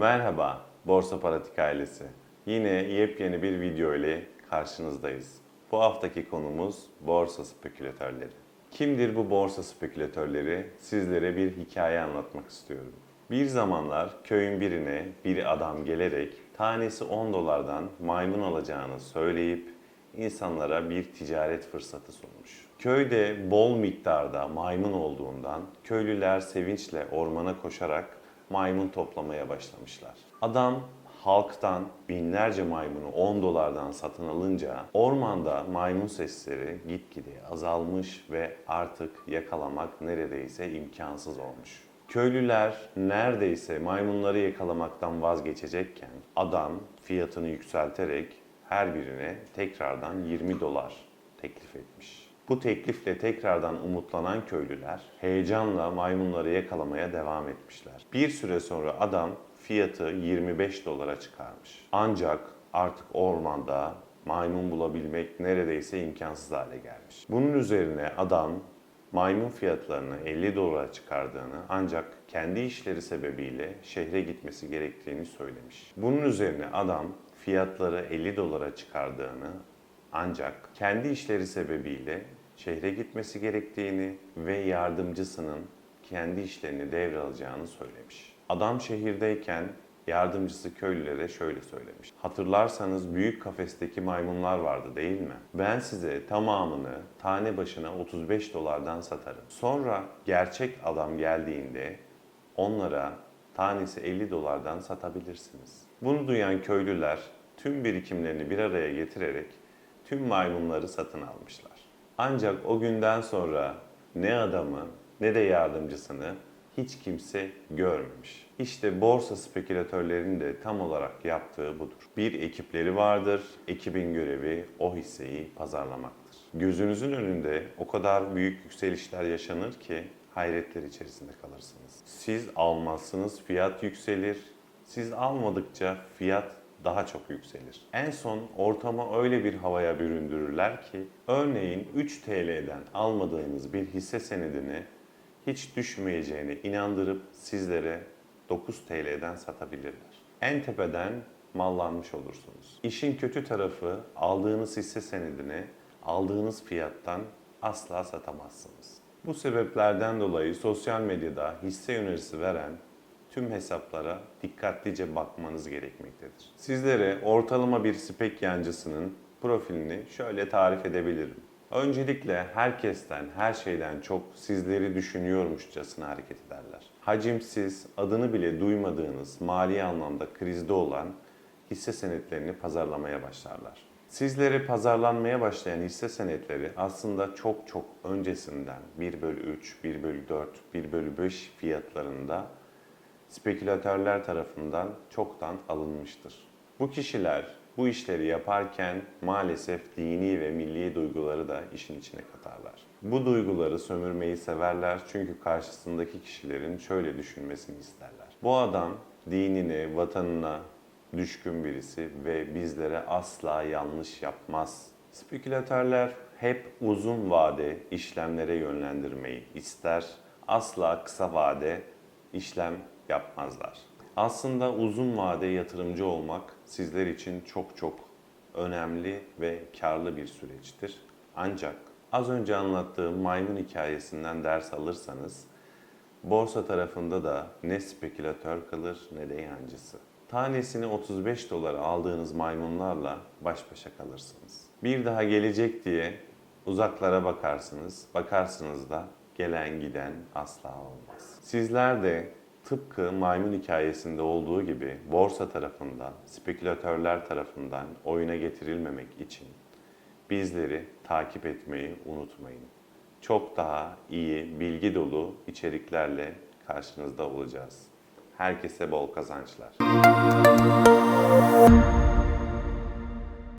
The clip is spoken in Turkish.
Merhaba Borsa Paratik ailesi. Yine yepyeni bir video ile karşınızdayız. Bu haftaki konumuz borsa spekülatörleri. Kimdir bu borsa spekülatörleri? Sizlere bir hikaye anlatmak istiyorum. Bir zamanlar köyün birine bir adam gelerek tanesi 10 dolardan maymun alacağını söyleyip insanlara bir ticaret fırsatı sunmuş. Köyde bol miktarda maymun olduğundan köylüler sevinçle ormana koşarak maymun toplamaya başlamışlar. Adam halktan binlerce maymunu 10 dolardan satın alınca ormanda maymun sesleri gitgide azalmış ve artık yakalamak neredeyse imkansız olmuş. Köylüler neredeyse maymunları yakalamaktan vazgeçecekken adam fiyatını yükselterek her birine tekrardan 20 dolar teklif etmiş. Bu teklifle tekrardan umutlanan köylüler heyecanla maymunları yakalamaya devam etmişler. Bir süre sonra adam fiyatı 25 dolara çıkarmış. Ancak artık ormanda maymun bulabilmek neredeyse imkansız hale gelmiş. Bunun üzerine adam maymun fiyatlarını 50 dolara çıkardığını ancak kendi işleri sebebiyle şehre gitmesi gerektiğini söylemiş. Bunun üzerine adam fiyatları 50 dolara çıkardığını ancak kendi işleri sebebiyle şehre gitmesi gerektiğini ve yardımcısının kendi işlerini devralacağını söylemiş. Adam şehirdeyken yardımcısı köylülere şöyle söylemiş. Hatırlarsanız büyük kafesteki maymunlar vardı değil mi? Ben size tamamını tane başına 35 dolardan satarım. Sonra gerçek adam geldiğinde onlara tanesi 50 dolardan satabilirsiniz. Bunu duyan köylüler tüm birikimlerini bir araya getirerek tüm maymunları satın almışlar. Ancak o günden sonra ne adamı ne de yardımcısını hiç kimse görmemiş. İşte borsa spekülatörlerinin de tam olarak yaptığı budur. Bir ekipleri vardır, ekibin görevi o hisseyi pazarlamaktır. Gözünüzün önünde o kadar büyük yükselişler yaşanır ki hayretler içerisinde kalırsınız. Siz almazsınız, fiyat yükselir. Siz almadıkça fiyat daha çok yükselir. En son ortama öyle bir havaya büründürürler ki örneğin 3 TL'den almadığınız bir hisse senedini hiç düşmeyeceğine inandırıp sizlere 9 TL'den satabilirler. En tepeden mallanmış olursunuz. İşin kötü tarafı aldığınız hisse senedini aldığınız fiyattan asla satamazsınız. Bu sebeplerden dolayı sosyal medyada hisse önerisi veren tüm hesaplara dikkatlice bakmanız gerekmektedir. Sizlere ortalama bir spek yancısının profilini şöyle tarif edebilirim. Öncelikle herkesten, her şeyden çok sizleri düşünüyormuşçasına hareket ederler. Hacimsiz, adını bile duymadığınız mali anlamda krizde olan hisse senetlerini pazarlamaya başlarlar. Sizlere pazarlanmaya başlayan hisse senetleri aslında çok çok öncesinden 1 bölü 3, 1 bölü 4, 1 bölü 5 fiyatlarında spekülatörler tarafından çoktan alınmıştır. Bu kişiler bu işleri yaparken maalesef dini ve milli duyguları da işin içine katarlar. Bu duyguları sömürmeyi severler çünkü karşısındaki kişilerin şöyle düşünmesini isterler. Bu adam dinine, vatanına düşkün birisi ve bizlere asla yanlış yapmaz. Spekülatörler hep uzun vade işlemlere yönlendirmeyi ister, asla kısa vade işlem yapmazlar. Aslında uzun vade yatırımcı olmak sizler için çok çok önemli ve karlı bir süreçtir. Ancak az önce anlattığım maymun hikayesinden ders alırsanız borsa tarafında da ne spekülatör kalır ne de yancısı. Tanesini 35 dolara aldığınız maymunlarla baş başa kalırsınız. Bir daha gelecek diye uzaklara bakarsınız. Bakarsınız da gelen giden asla olmaz. Sizler de tıpkı maymun hikayesinde olduğu gibi borsa tarafından, spekülatörler tarafından oyuna getirilmemek için bizleri takip etmeyi unutmayın. Çok daha iyi, bilgi dolu içeriklerle karşınızda olacağız. Herkese bol kazançlar.